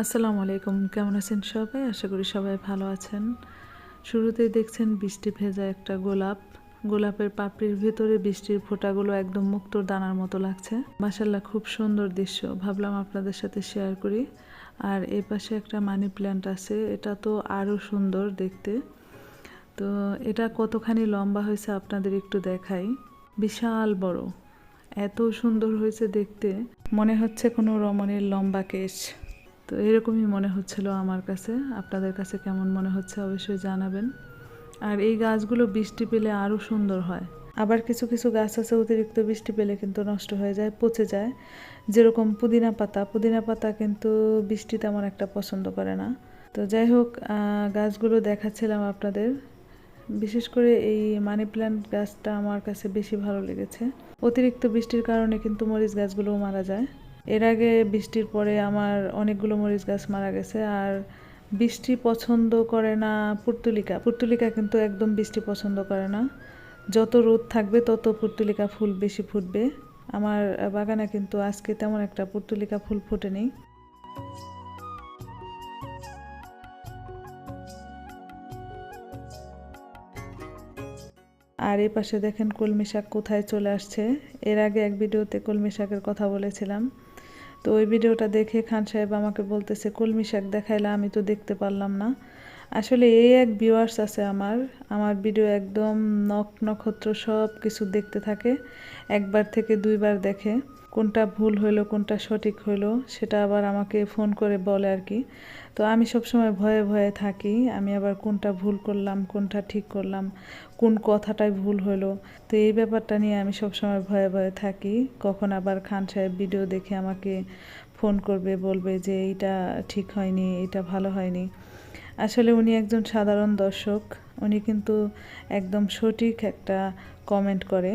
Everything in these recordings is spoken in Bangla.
আসসালামু আলাইকুম। কেমন আছেন সবাই? আশা করি সবাই ভালো আছেন। শুরুতেই দেখছেন বৃষ্টি ভেজা একটা গোলাপ। গোলাপের পাপড়ির ভেতরে বৃষ্টির ফোঁটাগুলো একদম মুক্তোর দানার মতো লাগছে। মাসাল্লাহ খুব সুন্দর দৃশ্য। ভাবলাম আপনাদের সাথে শেয়ার করি। আর এ পাশে একটা মানি প্ল্যান্ট আছে। এটা তো আরও সুন্দর দেখতে। তো এটা কতখানি লম্বা হয়েছে আপনাদের একটু দেখাই। বিশাল বড়। এত সুন্দর হয়েছে দেখতে। মনে হচ্ছে কোনো রমণীর লম্বা কেশ। তো এরকমই মনে হচ্ছিল আমার কাছে। আপনাদের কাছে কেমন মনে হচ্ছে অবশ্যই জানাবেন। আর এই গাছগুলো বৃষ্টি পেলে আরও সুন্দর হয়। আবার কিছু কিছু গাছ আছে অতিরিক্ত বৃষ্টি পেলে কিন্তু নষ্ট হয়ে যায়, পচে যায়। যেরকম পুদিনা পাতা। পুদিনা পাতা কিন্তু বৃষ্টি তেমন একটা পছন্দ করে না। তো যাই হোক গাছগুলো দেখাচ্ছিলাম আপনাদের। বিশেষ করে এই মানি প্ল্যান্ট গাছটা আমার কাছে বেশি ভালো লেগেছে। অতিরিক্ত বৃষ্টির কারণে কিন্তু মরিচ গাছগুলোও মারা যায়। এর আগে বৃষ্টির পরে আমার অনেকগুলো মরিচ গাছ মারা গেছে আর বৃষ্টি পছন্দ করে না পুর্তুলিকা। পুর্তুলিকা কিন্তু একদম বৃষ্টি পছন্দ করে না। যত রোদ থাকবে, তত পুর্তুলিকা ফুল বেশি ফুটবে। আমার বাগানে কিন্তু আজকে তেমন একটা পুর্তুলিকা ফুল ফোটেনি। আর এই পাশে দেখেন কলমি শাক কোথায় চলে আসছে। এর আগে এক ভিডিওতে কলমি শাকের কথা বলেছিলাম। তো ওই ভিডিওটা দেখে খান সাহেব আমাকে বলতেছে, কলমি শাক দেখাইলে, আমি তো দেখতে পারলাম না। আসলে এই এক ভিউয়ার্স আছে আমার। আমার ভিডিও একদম নখ নক্ষত্র সব কিছু দেখতে থাকে, একবার থেকে দুইবার দেখে। কোনটা ভুল হইল, কোনটা সঠিক হইল, সেটা আবার আমাকে ফোন করে বলে আর কি। তো আমি সবসময় ভয়ে ভয়ে থাকি, আমি আবার কোনটা ভুল করলাম, কোনটা ঠিক করলাম, কোন কথাটাই ভুল হলো তো এই ব্যাপারটা নিয়ে আমি সবসময় ভয়ে ভয়ে থাকি। কখন আবার খান সাহেব ভিডিও দেখে আমাকে ফোন করবে, বলবে যে এইটা ঠিক হয়নি এটা ভালো হয়নি। আসলে উনি একজন সাধারণ দর্শক, উনি কিন্তু একদম সঠিক একটা কমেন্ট করে।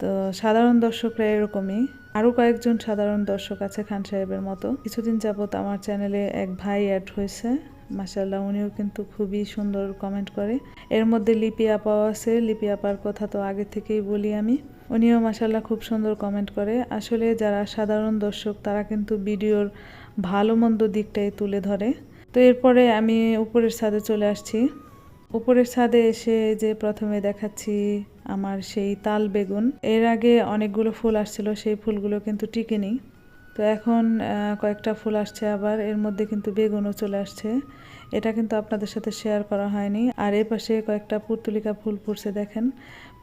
তো সাধারণ দর্শকরা এরকমই। আরও কয়েকজন সাধারণ দর্শক আছে খান সাহেবের মতো। কিছুদিন যাবত আমার চ্যানেলে এক ভাই অ্যাড হয়েছে। মাসাল্লাহ উনিও কিন্তু খুবই সুন্দর কমেন্ট করে। এর মধ্যে লিপি আপাও আছে। লিপি আপার কথা তো আগে থেকেই বলি আমি। উনিও মাসাল্লাহ খুব সুন্দর কমেন্ট করে। আসলে যারা সাধারণ দর্শক, তারা কিন্তু ভিডিওর ভালো মন্দ দিকটাই তুলে ধরে। তো এরপরে আমি উপরের ছাদে চলে আসছি। উপরের ছাদে এসে যে প্রথমে দেখাচ্ছি আমার সেই তাল বেগুন, এর আগে অনেকগুলো ফুল আসছিল, সেই ফুলগুলো কিন্তু টিকেনি। তো এখন কয়েকটা ফুল আসছে আবার, এর মধ্যে কিন্তু বেগুনও চলে আসছে। এটা কিন্তু আপনাদের সাথে শেয়ার করা হয়নি। আর এ পাশে কয়েকটা পুর্তুলিকা ফুল ফুটছে দেখেন।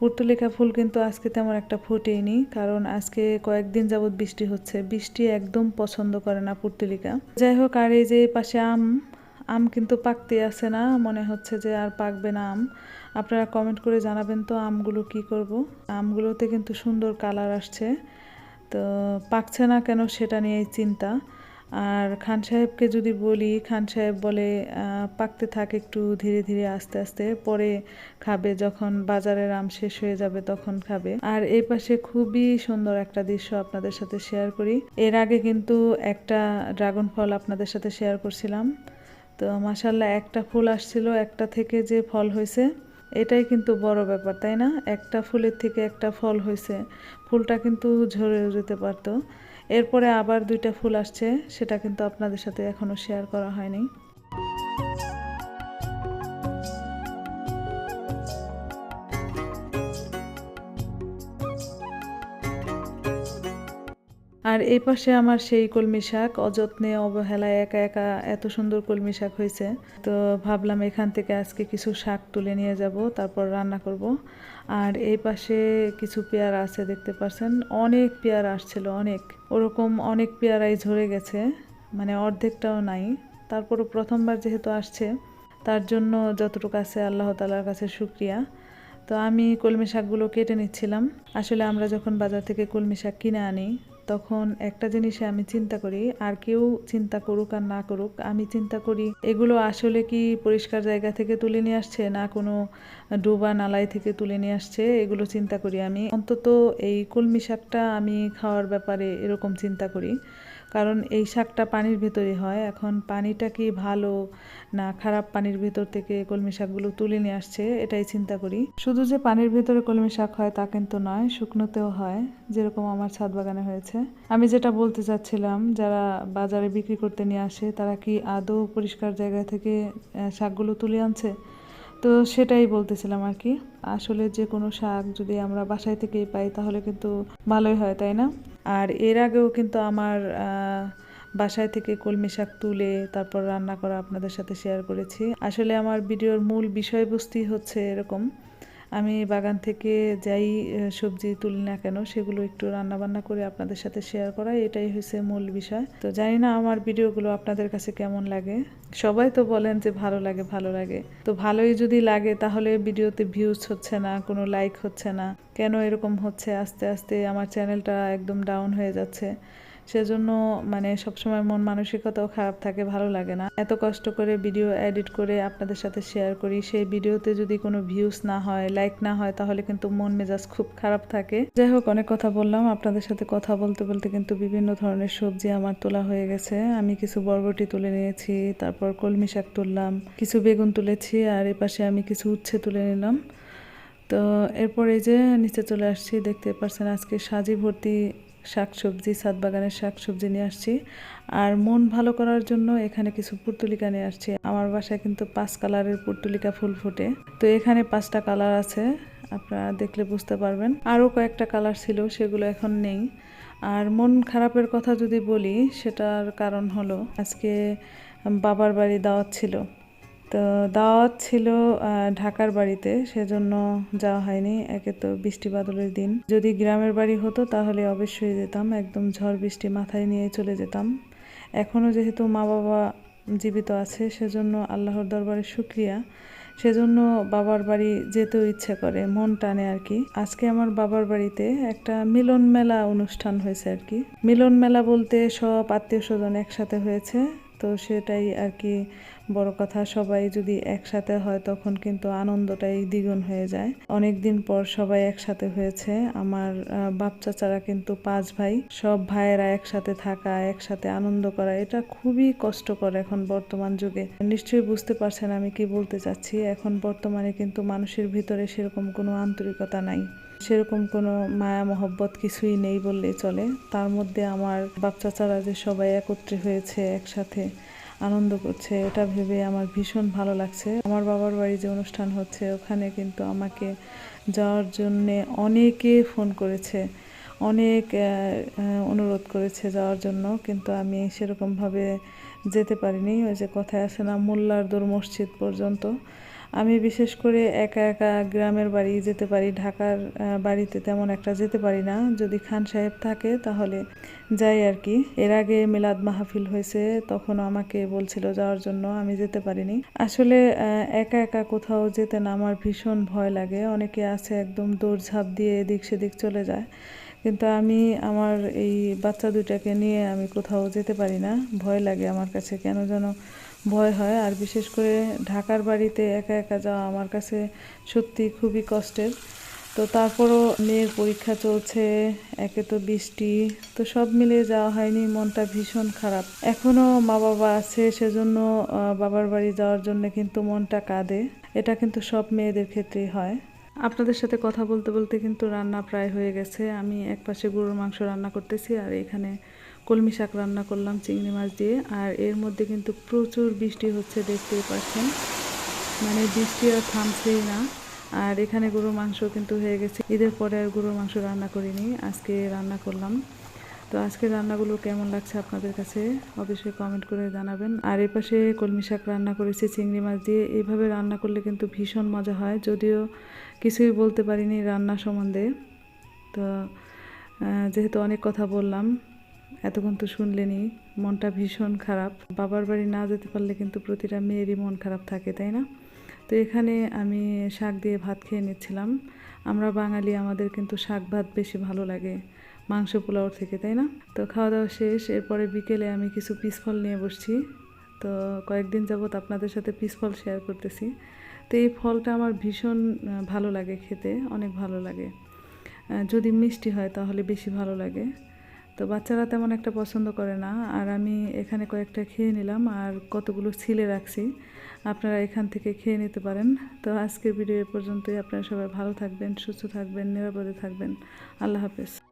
পুর্তুলিকা ফুল কিন্তু আজকে তেমন একটা ফুটেইনি, কারণ আজকে কয়েকদিন যাবৎ বৃষ্টি হচ্ছে। বৃষ্টি একদম পছন্দ করে না পুর্তুলিকা। যাই হোক, আর এই যে পাশে আম আম কিন্তু পাকতে আছে না। মনে হচ্ছে যে আর পাকবে না আম। আপনারা কমেন্ট করে জানাবেন তো আমগুলো কি করব। আমগুলোতে কিন্তু সুন্দর কালার আসছে। তো পাকছে না কেন সেটা নিয়েই চিন্তা। আর খান সাহেবকে যদি বলি, খান সাহেব বলে পাকতে থাক একটু ধীরে ধীরে, আস্তে আস্তে। পরে খাবে, যখন বাজারের আম শেষ হয়ে যাবে তখন খাবে। আর এই পাশে খুবই সুন্দর একটা দৃশ্য আপনাদের সাথে শেয়ার করি। এর আগে কিন্তু একটা ড্রাগন ফল আপনাদের সাথে শেয়ার করছিলাম। তো মাসাল্লাহ একটা ফুল আসছিল, একটা থেকে যে ফল হয়েছে, এটাই কিন্তু বড় ব্যাপার, তাই না? একটা ফুলের থেকে একটা ফল হয়েছে, ফুলটা কিন্তু ঝরে যেতে পারতো। এরপরে আবার দুইটা ফুল আসছে, সেটা কিন্তু আপনাদের সাথে এখনও শেয়ার করা হয়নি। আর এই পাশে আমার সেই কলমি শাক, অযত্নে, অবহেলায় একা একা এত সুন্দর কলমি শাক হয়েছে। তো ভাবলাম এখান থেকে আজকে কিছু শাক তুলে নিয়ে যাব, তারপর রান্না করব। আর এই পাশে কিছু পেয়ারা আছে দেখতে পাচ্ছেন অনেক পেয়ারা আসছিল, অনেক। ওরকম অনেক পেয়ারাই ঝরে গেছে মানে অর্ধেকটাও নাই। তারপরও প্রথমবার যেহেতু আসছে, তার জন্য যতটুকু আছে আল্লাহ তালার কাছে শুক্রিয়া। তো আমি কলমি শাকগুলো কেটে নিচ্ছিলাম। আসলে আমরা যখন বাজার থেকে কলমি শাক কিনে আনি তখন একটা জিনিসে আমি চিন্তা করি, আর কেউ চিন্তা করুক আর না করুক, আমি চিন্তা করি, এগুলো আসলে কি পরিষ্কার জায়গা থেকে তুলে নিয়ে আসছে, না কোনো ডোবা নালাই থেকে তুলে নিয়ে আসছে, এগুলো চিন্তা করি আমি। অন্তত এই কলমি শাকটা আমি খাওয়ার ব্যাপারে এরকম চিন্তা করি। কারণ এই শাকটা পানির ভেতরে হয়। এখন পানিটা কি ভালো না খারাপ পানির ভেতর থেকে কলমি শাকগুলো তুলে নিয়ে আসছে, এটাই চিন্তা করি। শুধু যে পানির ভেতরে কলমি শাক হয় তা কিন্তু নয়, শুকনোতেও হয়, যেরকম আমার ছাদ বাগানে হয়েছে। আমি যেটা বলতে চাচ্ছিলাম, যারা বাজারে বিক্রি করতে নিয়ে আসে, তারা কি আদৌ পরিষ্কার জায়গা থেকে শাকগুলো তুলে আনছে? তো সেটাই বলতেছিলাম আর কি। আসলে যে কোনো শাক যদি আমরা বাসায় থেকেই পাই, তাহলে কিন্তু ভালোই হয়, তাই না? আর এর আগেও কিন্তু আমার বাসায় থেকে কলমি শাক তুলে তারপর রান্না করা আপনাদের সাথে শেয়ার করেছি। আসলে আমার ভিডিওর মূল বিষয়বস্তুই হচ্ছে এরকম আমি বাগান থেকে যাই সবজি তুলি না কেন, সেগুলো একটু রান্না বান্না করে আপনাদের সাথে শেয়ার করা এটাই হয়েছে মূল বিষয়। তো জানি না আমার ভিডিওগুলো আপনাদের কাছে কেমন লাগে। সবাই তো বলেন যে ভালো লাগে ভালো লাগে। তো ভালোই যদি লাগে, তাহলে ভিডিওতে ভিউজ হচ্ছে না, কোনো লাইক হচ্ছে না। কেন এরকম হচ্ছে? আস্তে আস্তে আমার চ্যানেলটা একদম ডাউন হয়ে যাচ্ছে। সেজন্য মানে সবসময় মন মানসিকতাও খারাপ থাকে, ভালো লাগে না। এত কষ্ট করে ভিডিও এডিট করে আপনাদের সাথে শেয়ার করি, সেই ভিডিওতে যদি কোনো ভিউজ না হয় লাইক না হয়, তাহলে কিন্তু মন মেজাজ খুব খারাপ থাকে। যাই হোক, অনেক কথা বললাম। আপনাদের সাথে কথা বলতে বলতে কিন্তু বিভিন্ন ধরনের সবজি আমার তোলা হয়ে গেছে। আমি কিছু বরবটি তুলে নিয়েছি, তারপর কলমি শাক তুললাম, কিছু বেগুন তুলেছি, আর এপাশে আমি কিছু উচ্ছে তুলে নিলাম। তো এরপর এই যে নিচে চলে আসছি, দেখতে পারছেন আজকে সাজি ভর্তি শাকসবজি ছাদ বাগানের শাকসবজি নিয়ে আসছি। আর মন ভালো করার জন্য এখানে কিছু পুর্তুলিকা নিয়ে আসছি। আমার বাসায় কিন্তু পাঁচ কালারের পুর্তুলিকা ফুল ফোটে। তো এখানে পাঁচটা কালার আছে, আপনারা দেখলে বুঝতে পারবেন। আরও কয়েকটা কালার ছিল, সেগুলো এখন নেই। আর মন খারাপের কথা যদি বলি, সেটার কারণ হলো আজকে বাবার বাড়ি দাওয়াত ছিল। তো দাওয়াত ছিল ঢাকার বাড়িতে, সেজন্য যাওয়া হয়নি। একে তো বৃষ্টি বাদলের দিন। যদি গ্রামের বাড়ি হতো, তাহলে অবশ্যই যেতাম। একদম ঝড় বৃষ্টি মাথায় নিয়ে চলে যেতাম। এখনও যেহেতু মা বাবা জীবিত আছে, সেজন্য আল্লাহর দরবারে শুক্রিয়া। সেজন্য বাবার বাড়ি যেতেও ইচ্ছে করে, মন টানে আর কি। আজকে আমার বাবার বাড়িতে একটা মিলন মেলা অনুষ্ঠান হয়েছে আর কি। মিলন মেলা বলতে সব আত্মীয় স্বজন একসাথে হয়েছে, তো সেটাই আর কি বড় কথা, সবাই যদি একসাথে হয় তখন কিন্তু আনন্দটাই দ্বিগুণ হয়ে যায়। অনেক দিন পর সবাই একসাথে হয়েছে। আমার বাপ চাচারা কিন্তু পাঁচ ভাই, সব ভাইয়েরা একসাথে থাকা, একসাথে আনন্দ করা, এটা খুবই কষ্টকর এখন বর্তমান যুগে। নিশ্চয়ই বুঝতে পারছেন আমি কি বলতে চাচ্ছি। এখন বর্তমানে কিন্তু মানুষের ভিতরে সেরকম কোনো আন্তরিকতা নাই। সেরকম কোনো মায়া মহব্বত কিছুই নেই বললেই চলে। তার মধ্যে আমার বাপ চাচারা যে সবাই একত্রে হয়েছে, একসাথে আনন্দ করছে, এটা ভেবে আমার ভীষণ ভালো লাগছে। আমার বাবার বাড়ি যে অনুষ্ঠান হচ্ছে, ওখানে কিন্তু আমাকে যাওয়ার জন্যে অনেকে ফোন করেছে, অনেক অনুরোধ করেছে যাওয়ার জন্য, কিন্তু আমি সেরকমভাবে যেতে পারিনি। ওই যে কথায় আছে না মোল্লার দূর মসজিদ পর্যন্ত। আমি বিশেষ করে একা একা গ্রামের বাড়ি যেতে পারি, ঢাকার বাড়িতে তেমন একটা যেতে পারি না। যদি খান সাহেব থাকে তাহলে যাই আর কি। এর আগে মিলাদ মাহফিল হয়েছে, তখন আমাকে বলছিল যাওয়ার জন্য, আমি যেতে পারিনি। আসলে একা একা কোথাও যেতে না আমার ভীষণ ভয় লাগে। অনেকে আছে একদম দৌড়ঝাঁপ দিয়ে এদিক সেদিক চলে যায়। কিন্তু আমি, আমার এই বাচ্চা দুটাকে নিয়ে আমি কোথাও যেতে পারি না। ভয় লাগে আমার কাছে, কেন যেন ভয় হয়। আর বিশেষ করে ঢাকার বাড়িতে একা একা যাওয়া আমার কাছে সত্যি খুবই কষ্টের। তো তারপরও মেয়ের পরীক্ষা চলছে, একে তো বৃষ্টি, তো সব মিলিয়ে যাওয়া হয়নি, মনটা ভীষণ খারাপ। এখনও মা বাবা আছে, সেজন্য বাবার বাড়ি যাওয়ার জন্য কিন্তু মনটা কাঁদে। এটা কিন্তু সব মেয়েদের ক্ষেত্রেই হয়। আপনাদের সাথে কথা বলতে বলতে কিন্তু রান্না প্রায় হয়ে গেছে। আমি এক পাশে গরুর মাংস রান্না করতেছি, আর এখানে কলমি শাক রান্না করলাম চিংড়ি মাছ দিয়ে। আর এর মধ্যে কিন্তু প্রচুর বৃষ্টি হচ্ছে, দেখতেই পাচ্ছেন। মানে বৃষ্টি আর থামছেই না। আর এখানে গরুর মাংস কিন্তু হয়ে গেছে। ঈদের পরে আর গরুর মাংস রান্না করিনি, আজকে রান্না করলাম। তো আজকে রান্নাগুলো কেমন লাগছে আপনাদের কাছে অবশ্যই কমেন্ট করে জানাবেন। আর এ পাশে কলমি শাক রান্না করেছি, চিংড়ি মাছ দিয়ে। এইভাবে রান্না করলে কিন্তু ভীষণ মজা হয়। যদিও কিছুই বলতে পারিনি রান্না সম্বন্ধে। তো যেহেতু অনেক কথা বললাম এতক্ষণ তো শুনলেনি মনটা ভীষণ খারাপ। বাবার বাড়ি না যেতে পারলে কিন্তু প্রতিটা মেয়েরই মন খারাপ থাকে, তাই না? তো এখানে আমি শাক দিয়ে ভাত খেয়ে নিচ্ছিলাম। আমরা বাঙালি, আমাদের কিন্তু শাক ভাত বেশি ভালো লাগে, মাংস পোলাওর থেকে, তাই না? তো খাওয়া দাওয়া শেষ, এরপরে বিকেলে আমি কিছু পিস ফল নিয়ে বসছি। তো কয়েকদিন যাবত আপনাদের সাথে পিস ফল শেয়ার করতেছি। তো এই ফলটা আমার ভীষণ ভালো লাগে খেতে, অনেক ভালো লাগে। যদি মিষ্টি হয় তাহলে বেশি ভালো লাগে। তো বাচ্চারা তেমন একটা পছন্দ করে না। আর আমি এখানে কয়েকটা খেয়ে নিলাম আর কতগুলো ছিলে রাখছি। আপনারা এখান থেকে খেয়ে নিতে পারেন। তো আজকের ভিডিও এ পর্যন্তই। আপনারা সবাই ভালো থাকবেন, সুস্থ থাকবেন, নিরাপদে থাকবেন। আল্লাহ হাফেজ।